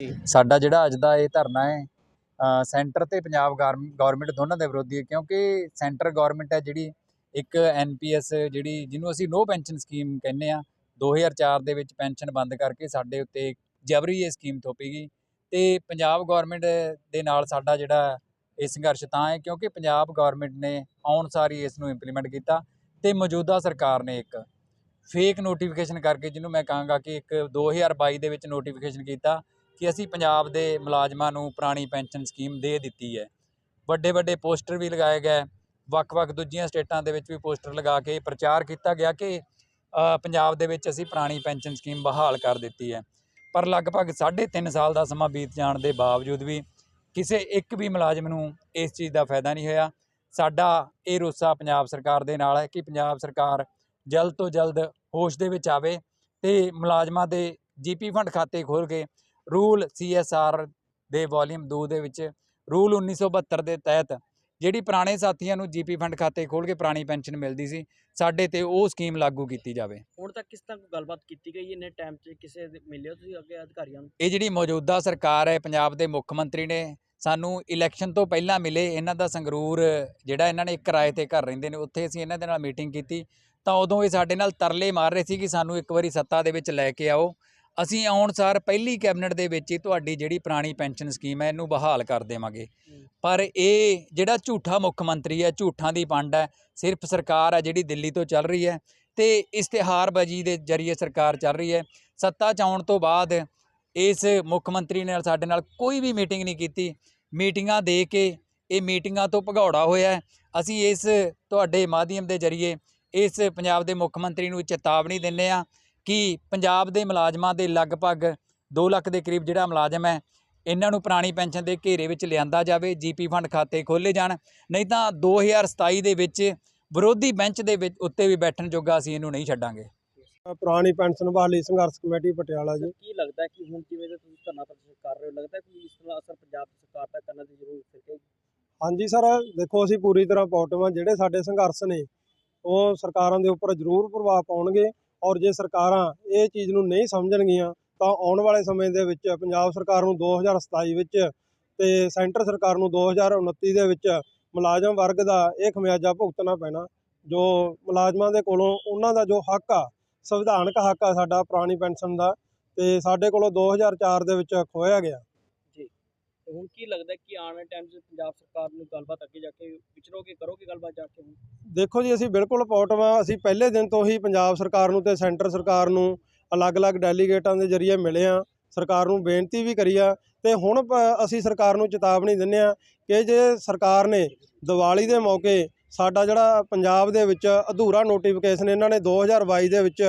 ਸਾਡਾ ਜਿਹੜਾ ਅੱਜ ਦਾ ਇਹ ਧਰਨਾ ਹੈ ਸੈਂਟਰ ਤੇ ਪੰਜਾਬ ਗਵਰਨਮੈਂਟ ਦੋਨਾਂ ਦੇ ਵਿਰੋਧੀ ਹੈ, ਕਿਉਂਕਿ ਸੈਂਟਰ ਗਵਰਨਮੈਂਟ ਹੈ ਜਿਹੜੀ ਇੱਕ ਐਨਪੀਐਸ ਜਿਹੜੀ ਜਿਹਨੂੰ ਅਸੀਂ ਨੋ ਪੈਨਸ਼ਨ ਸਕੀਮ ਕਹਿੰਦੇ ਆ 2004 ਦੇ ਵਿੱਚ ਪੈਨਸ਼ਨ ਬੰਦ ਕਰਕੇ ਸਾਡੇ ਉੱਤੇ ਜਬਰੀ ਇਹ ਸਕੀਮ ਥੋਪੀ ਗਈ। ਤੇ ਪੰਜਾਬ ਗਵਰਨਮੈਂਟ ਦੇ ਨਾਲ ਸਾਡਾ ਜਿਹੜਾ ਇਹ ਸੰਘਰਸ਼ ਤਾਂ ਹੈ, ਕਿਉਂਕਿ ਪੰਜਾਬ ਗਵਰਨਮੈਂਟ ਨੇ ਆਉਣ ਸਾਰੀ ਇਸ ਨੂੰ ਇੰਪਲੀਮੈਂਟ ਕੀਤਾ ਤੇ ਮੌਜੂਦਾ ਸਰਕਾਰ ਨੇ ਇੱਕ ਫੇਕ ਨੋਟੀਫਿਕੇਸ਼ਨ ਕਰਕੇ ਜਿਹਨੂੰ ਮੈਂ ਕਹਾਂਗਾ ਕਿ ਇੱਕ 2022 ਦੇ ਵਿੱਚ ਨੋਟੀਫਿਕੇਸ਼ਨ ਕੀਤਾ ਕਿ ਅਸੀਂ ਪੰਜਾਬ ਦੇ ਮੁਲਾਜ਼ਮਾਂ ਨੂੰ ਪੁਰਾਣੀ ਪੈਨਸ਼ਨ ਸਕੀਮ ਦੇ ਦਿੱਤੀ ਹੈ। ਵੱਡੇ ਵੱਡੇ ਪੋਸਟਰ ਵੀ ਲਗਾਏ ਗਏ। ਵੱਖ-ਵੱਖ ਦੂਜੀਆਂ ਸਟੇਟਾਂ ਦੇ ਵਿੱਚ ਵੀ ਪੋਸਟਰ ਲਗਾ ਕੇ ਪ੍ਰਚਾਰ ਕੀਤਾ ਗਿਆ ਕਿ ਪੰਜਾਬ ਦੇ ਵਿੱਚ ਅਸੀਂ ਪੁਰਾਣੀ ਪੈਨਸ਼ਨ ਸਕੀਮ ਬਹਾਲ ਕਰ ਦਿੱਤੀ ਹੈ। ਪਰ ਲਗਭਗ 3.5 ਸਾਲ ਦਾ ਸਮਾਂ ਬੀਤ ਜਾਣ ਦੇ ਬਾਵਜੂਦ ਵੀ ਕਿਸੇ ਇੱਕ ਵੀ ਮੁਲਾਜ਼ਮ ਨੂੰ ਇਸ ਚੀਜ਼ ਦਾ ਫਾਇਦਾ ਨਹੀਂ ਹੋਇਆ। ਸਾਡਾ ਇਹ ਰੋਸਾ ਪੰਜਾਬ ਸਰਕਾਰ ਦੇ ਨਾਲ ਹੈ ਕਿ ਪੰਜਾਬ ਸਰਕਾਰ ਜਲਦ ਤੋਂ ਜਲਦ ਹੋਸ਼ ਦੇ ਵਿੱਚ ਆਵੇ ਤੇ ਮੁਲਾਜ਼ਮਾਂ ਦੇ ਜੀਪੀ ਫੰਡ ਖਾਤੇ ਖੋਲ ਕੇ ਰੂਲ ਸੀਐਸਆਰ ਦੇ ਵੋਲੀਅਮ 2 ਦੇ ਵਿੱਚ ਰੂਲ 1972 ਦੇ ਤਹਿਤ ਜਿਹੜੀ ਪੁਰਾਣੇ ਸਾਥੀਆਂ ਨੂੰ ਜੀਪੀ ਫੰਡ ਖਾਤੇ ਖੋਲ ਕੇ ਪੁਰਾਣੀ ਪੈਨਸ਼ਨ ਮਿਲਦੀ ਸੀ ਸਾਡੇ ਤੇ ਉਹ ਸਕੀਮ ਲਾਗੂ ਕੀਤੀ ਜਾਵੇ। ਹੁਣ ਤੱਕ ਕਿਸ ਤਰ੍ਹਾਂ ਗੱਲਬਾਤ ਕੀਤੀ ਗਈ? ਇੰਨੇ ਟਾਈਮ 'ਚ ਕਿਸੇ ਦੇ ਮਿਲੇ ਹੋ ਤੁਸੀਂ ਅੱਗੇ ਅਧਿਕਾਰੀਆਂ ਨੂੰ? ਇਹ ਜਿਹੜੀ ਮੌਜੂਦਾ ਸਰਕਾਰ ਹੈ ਪੰਜਾਬ ਦੇ ਮੁੱਖ ਮੰਤਰੀ ਨੇ ਸਾਨੂੰ ਇਲੈਕਸ਼ਨ ਤੋਂ ਪਹਿਲਾਂ ਮਿਲੇ ਇਹਨਾਂ ਦਾ ਸੰਗਰੂਰ ਜਿਹੜਾ ਇਹਨਾਂ ਨੇ ਇੱਕ ਕਿਰਾਏ ਤੇ ਘਰ ਰਹਿੰਦੇ ਨੇ ਉੱਥੇ ਅਸੀਂ ਇਹਨਾਂ ਦੇ ਨਾਲ ਮੀਟਿੰਗ ਕੀਤੀ। ਤਾਂ ਉਦੋਂ ਇਹ ਸਾਡੇ ਨਾਲ ਤਰਲੇ ਮਾਰ ਰਹੇ ਸੀ ਕਿ ਸਾਨੂੰ ਇੱਕ ਵਾਰੀ ਸੱਤਾ ਦੇ ਵਿੱਚ ਲੈ ਕੇ ਆਓ। ਅਸੀਂ ਆਉਣ ਸਾਰ ਪਹਿਲੀ ਕੈਬਨਿਟ ਦੇ ਵਿੱਚ ਹੀ ਤੁਹਾਡੀ ਜਿਹੜੀ ਪੁਰਾਣੀ ਪੈਨਸ਼ਨ ਸਕੀਮ ਹੈ ਇਹਨੂੰ ਬਹਾਲ ਕਰ ਦੇਵਾਂਗੇ। ਪਰ ਇਹ ਜਿਹੜਾ ਝੂਠਾ ਮੁੱਖ ਮੰਤਰੀ ਹੈ ਝੂਠਾਂ ਦੀ ਪੰਡ ਹੈ ਸਿਰਫ ਸਰਕਾਰ ਹੈ ਜਿਹੜੀ ਦਿੱਲੀ ਤੋਂ ਚੱਲ ਰਹੀ ਹੈ ਤੇ ਇਸ਼ਤਿਹਾਰਬਾਜ਼ੀ ਦੇ ਜ਼ਰੀਏ ਸਰਕਾਰ ਚੱਲ ਰਹੀ ਹੈ। ਸੱਤਾ 'ਚ ਆਉਣ ਤੋਂ ਬਾਅਦ ਇਸ ਮੁੱਖ ਮੰਤਰੀ ਨੇ ਸਾਡੇ ਨਾਲ ਕੋਈ ਵੀ ਮੀਟਿੰਗ ਨਹੀਂ ਕੀਤੀ। ਮੀਟਿੰਗਾਂ ਦੇ ਕੇ ਇਹ ਮੀਟਿੰਗਾਂ ਤੋਂ ਭਗੌੜਾ ਹੋਇਆ ਅਸੀਂ ਇਸ ਤੁਹਾਡੇ ਮਾਧਿਅਮ ਦੇ ਜ਼ਰੀਏ ਇਸ ਪੰਜਾਬ ਦੇ ਮੁੱਖ ਮੰਤਰੀ ਨੂੰ ਚੇਤਾਵਨੀ ਦਿੰਦੇ ਆ ਕਿ ਪੰਜਾਬ ਦੇ ਮੁਲਾਜ਼ਮਾਂ ਦੇ ਲਗਭਗ 2 ਲੱਖ ਦੇ ਕਰੀਬ ਜਿਹੜਾ ਮੁਲਾਜ਼ਮ ਹੈ ਇਹਨਾਂ ਨੂੰ ਪੁਰਾਣੀ ਪੈਨਸ਼ਨ ਦੇ ਘੇਰੇ ਵਿੱਚ ਲਿਆਂਦਾ ਜਾਵੇ ਜੀਪੀ ਫੰਡ ਖਾਤੇ ਖੋਲੇ ਜਾਣ। ਨਹੀਂ ਤਾਂ 2027 ਦੇ ਵਿੱਚ ਵਿਰੋਧੀ ਬੈਂਚ ਦੇ ਵਿੱਚ ਉੱਤੇ ਵੀ ਬੈਠਣ ਜੋਗਾ ਅਸੀਂ ਇਹਨੂੰ ਨਹੀਂ ਛੱਡਾਂਗੇ। ਪੁਰਾਣੀ ਪੈਨਸ਼ਨ ਬਹਾਲੀ ਸੰਘਰਸ਼ ਕਮੇਟੀ ਪਟਿਆਲਾ ਜੀ। ਕੀ ਲੱਗਦਾ ਹੈ ਕਿ ਹੁਣ ਜਿਵੇਂ ਦਾ ਤੁਸੀਂ ਧਰਨਾ ਪ੍ਰਦਰਸ਼ਨ ਕਰ ਰਹੇ ਹੋ? ਲੱਗਦਾ ਹੈ ਕਿ ਇਸ ਤਰ੍ਹਾਂ ਅਸਰ ਪੰਜਾਬ ਦੀ ਸਰਕਾਰ ਤੱਕ ਕਰਨ ਦੀ ਜ਼ਰੂਰਤ ਹੈ ਹਾਂਜੀ ਸਰ ਦੇਖੋ ਅਸੀਂ ਪੂਰੀ ਤਰ੍ਹਾਂ ਪੌਟਵਾਂ ਜਿਹੜੇ ਸਾਡੇ ਸੰਘਰਸ਼ ਨੇ ਉਹ ਸਰਕਾਰਾਂ ਦੇ ਉੱਪਰ ਜ਼ਰੂਰ ਪ੍ਰਭਾਵ ਪਾਉਣਗੇ। ਔਰ ਜੇ ਸਰਕਾਰਾਂ ਇਹ ਚੀਜ਼ ਨੂੰ ਨਹੀਂ ਸਮਝਣਗੀਆਂ, ਤਾਂ ਆਉਣ ਵਾਲੇ ਸਮੇਂ ਦੇ ਵਿੱਚ ਪੰਜਾਬ ਸਰਕਾਰ ਨੂੰ 2027 ਵਿੱਚ ਤੇ ਸੈਂਟਰ ਸਰਕਾਰ ਨੂੰ 2029 ਦੇ ਵਿੱਚ ਮੁਲਾਜ਼ਮ ਵਰਗ ਦਾ ਇਹ ਖਮਿਆਜਾ ਭੁਗਤਣਾ ਪੈਣਾ, ਜੋ ਮੁਲਾਜ਼ਮਾਂ ਦੇ ਕੋਲੋਂ ਉਹਨਾਂ ਦਾ ਜੋ ਹੱਕ ਆ, ਸੰਵਿਧਾਨਕ ਹੱਕ ਆ ਸਾਡਾ ਪੁਰਾਣੀ ਪੈਨਸ਼ਨ ਦਾ, ਤੇ ਸਾਡੇ ਕੋਲੋਂ 2004 ਦੇ ਵਿੱਚ ਖੋਇਆ ਗਿਆ। ਹੁਣ ਕੀ ਲੱਗਦਾ ਕਿ ਆਉਣ ਵਾਲੇ ਟਾਈਮ 'ਚ ਪੰਜਾਬ ਸਰਕਾਰ ਨੂੰ ਗੱਲਬਾਤ ਅੱਗੇ ਜਾ ਕੇ ਵਿਚਰੋਗੇ ਕਰੋਗੇ ਗੱਲਬਾਤ ਜਾ ਕੇ ਹੁਣ? ਦੇਖੋ ਜੀ, ਅਸੀਂ ਬਿਲਕੁਲ ਪੌਟਵਾਂ ਅਸੀਂ ਪਹਿਲੇ ਦਿਨ ਤੋਂ ਹੀ ਪੰਜਾਬ ਸਰਕਾਰ ਨੂੰ ਤੇ ਸੈਂਟਰ ਸਰਕਾਰ ਨੂੰ ਅਲੱਗ-ਅਲੱਗ ਡੈਲੀਗੇਟਾਂ ਦੇ ਜ਼ਰੀਏ ਮਿਲੇ ਆ। ਸਰਕਾਰ ਨੂੰ ਬੇਨਤੀ ਵੀ ਕਰੀ ਆ। ਤੇ ਹੁਣ ਅਸੀਂ ਸਰਕਾਰ ਨੂੰ ਚੇਤਾਵਨੀ ਦਿੰਦੇ ਆ ਕਿ ਜੇ ਸਰਕਾਰ ਨੇ ਦੀਵਾਲੀ ਦੇ ਮੌਕੇ ਸਾਡਾ ਜਿਹੜਾ ਪੰਜਾਬ ਦੇ ਵਿੱਚ ਅਧੂਰਾ ਨੋਟੀਫਿਕੇਸ਼ਨ ਇਹਨਾਂ ਨੇ 2022 ਦੇ ਵਿੱਚ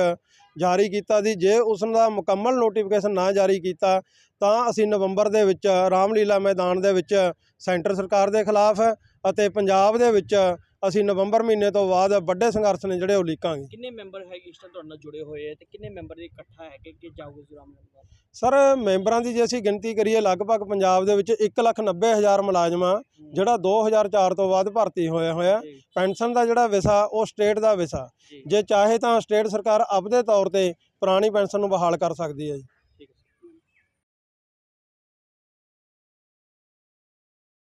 ਜਾਰੀ ਕੀਤਾ ਸੀ। ਜੇ ਉਸ ਦਾ ਮੁਕੰਮਲ ਨੋਟੀਫਿਕੇਸ਼ਨ ਨਾ ਜਾਰੀ ਕੀਤਾ, ਤਾਂ ਅਸੀਂ ਨਵੰਬਰ ਦੇ ਵਿੱਚ ਰਾਮਲੀਲਾ ਮੈਦਾਨ ਦੇ ਵਿੱਚ ਸੈਂਟਰ ਸਰਕਾਰ ਦੇ ਖਿਲਾਫ ਅਤੇ ਪੰਜਾਬ ਦੇ ਵਿੱਚ ਅਸੀਂ ਨਵੰਬਰ ਮਹੀਨੇ ਤੋਂ ਬਾਅਦ ਵੱਡੇ ਸੰਘਰਸ਼ ਨੇ ਜਿਹੜੇ ਉਹ ਲੀਕਾਂਗੇ। ਕਿੰਨੇ ਮੈਂਬਰ ਹੈਗੇ ਇਸ ਤਰ੍ਹਾਂ ਤੁਹਾਡੇ ਨਾਲ ਜੁੜੇ ਹੋਏ ਤੇ ਕਿੰਨੇ ਮੈਂਬਰ ਦੇ ਇਕੱਠਾ ਹੈ ਕਿ ਕਿ ਜਾਓਗੇ ਜ਼ਰਾ ਮੈਨੂੰ ਸਰ ਮੈਂਬਰਾਂ ਦੀ ਜੇ ਅਸੀਂ ਗਿਣਤੀ ਕਰੀਏ ਲਗਭਗ ਪੰਜਾਬ ਦੇ ਵਿੱਚ 190000 ਮੁਲਾਜ਼ਮਾਂ ਜਿਹੜਾ 2004 ਤੋਂ ਬਾਅਦ ਭਰਤੀ ਹੋਇਆ ਹੋਇਆ। ਪੈਨਸ਼ਨ ਦਾ ਜਿਹੜਾ ਵਿਸਾ ਉਹ ਸਟੇਟ ਦਾ ਵਿਸਾ। ਜੀ। ਜੇ ਚਾਹੇ ਤਾਂ ਸਟੇਟ ਸਰਕਾਰ ਆਪਦੇ ਤੌਰ ਤੇ ਪੁਰਾਣੀ ਪੈਨਸ਼ਨ ਨੂੰ ਬਹਾਲ ਕਰ ਸਕਦੀ ਹੈ ਜੀ।